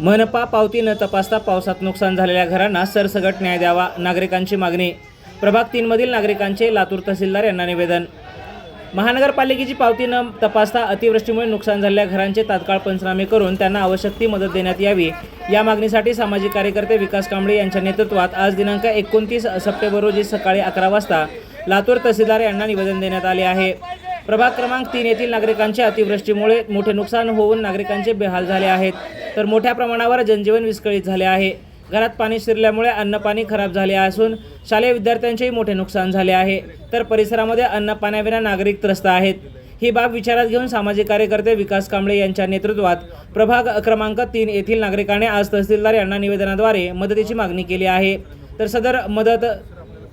मनपा पावती न तपासता पावसात नुकसान झालेल्या घरांना सरसगट न्याय द्यावा नागरिकांची मागणी. प्रभाग तीनमधील नागरिकांचे लातूर तहसीलदार यांना निवेदन. महानगरपालिकेची पावती न तपासता अतिवृष्टीमुळे नुकसान झालेल्या घरांचे तात्काळ पंचनामे करून त्यांना आवश्यक ती मदत देण्यात यावी. या मागणीसाठी सामाजिक कार्यकर्ते विकास कांबळे यांच्या नेतृत्वात आज दिनांक एकोणतीस सप्टेंबर रोजी सकाळी अकरा वाजता लातूर तहसीलदार यांना निवेदन देण्यात आले आहे. प्रभाग क्रमांक तीन येथील नागरिकांचे अतिवृष्टीमुळे मोठे नुकसान होऊन नागरिकांचे बेहाल झाले आहेत. तर मोठ्या प्रमाणावर जनजीवन विस्कळीत झाले आहे. घरात पाणी शिरल्यामुळे अन्नपाणी खराब झाले असून शालेय विद्यार्थ्यांचेही मोठे नुकसान झाले आहे. तर परिसरामध्ये अन्नपाण्याविना नागरिक त्रस्त आहेत. ही बाब विचारात घेऊन सामाजिक कार्यकर्ते विकास कांबळे यांच्या नेतृत्वात प्रभाग क्रमांक तीन येथील नागरिकांनी आज तहसीलदार यांना निवेदनाद्वारे मदतीची मागणी केली आहे. तर सदर मदत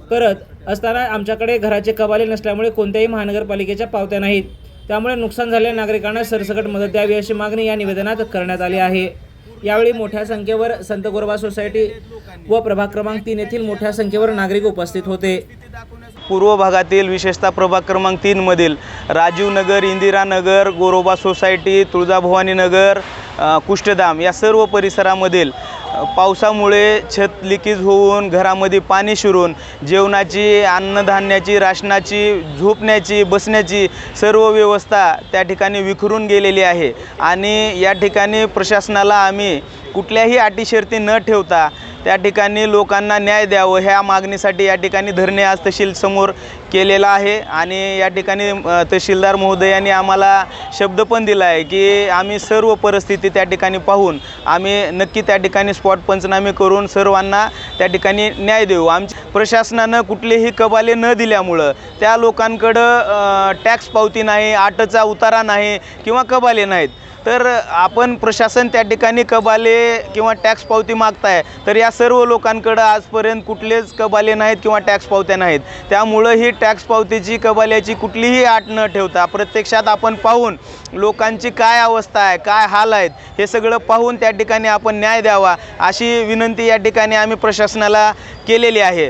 करत असताना आमच्याकडे घराचे कबाले नसल्यामुळे कोणत्याही महानगरपालिकेच्या पावत्या नाहीत. त्यामुळे नुकसान झालेल्या नागरिकांना सरसकट मदत द्यावी अशी मागणी या निवेदनात करण्यात आली आहे. यावेळी मोठ्या संख्येवर संत गोरबा सोसायटी व प्रभाग क्रमांक तीन येथील मोठ्या संख्येवर नागरिक उपस्थित होते. पूर्व भागातील विशेषतः प्रभाग क्रमांक तीनमधील राजीव नगर इंदिरानगर गोरोबा सोसायटी तुळजाभवानी नगर कुष्ठधाम या सर्व परिसरामधील पावसामुळे छत लिकेज होऊन घरामध्ये पाणी शिरून जेवणाची अन्नधान्याची राशनाची झोपण्याची बसण्याची सर्व व्यवस्था त्या ठिकाणी विखरून गेलेली आहे. आणि या ठिकाणी प्रशासनाला आम्ही कुठल्याही अटीशर्ती न ठेवता त्या ठिकाणी लोकांना न्याय द्यावं ह्या मागणीसाठी या ठिकाणी धरणे आज तहसीलसमोर समोर केलेला आहे. आणि या ठिकाणी तहसीलदार महोदयांनी आम्हाला शब्द पण दिला आहे की आम्ही सर्व परिस्थिती त्या ठिकाणी पाहून आम्ही नक्की त्या ठिकाणी स्पॉट पंचनामे करून सर्वांना त्या ठिकाणी न्याय देऊ. आमच्या प्रशासनानं कुठलेही कबाले न दिल्यामुळं त्या लोकांकडं टॅक्स पावती नाही आटचा उतारा नाही किंवा कबाले नाहीत. तर आपण प्रशासन त्या ठिकाणी कबाले किंवा टॅक्स पावती मागताय तर या सर्व लोकांकडं आजपर्यंत कुठलेच कबाले नाहीत किंवा टॅक्स पावत्या नाहीत. त्यामुळं ही टॅक्स पावतीची कबाल्याची कुठलीही आट न ठेवता प्रत्यक्षात आपण पाहून लोकांची काय अवस्था आहे काय हाल आहेत हे सगळं पाहून त्या ठिकाणी आपण न्याय द्यावा अशी विनंती या ठिकाणी आम्ही प्रशासनाला केलेली आहे.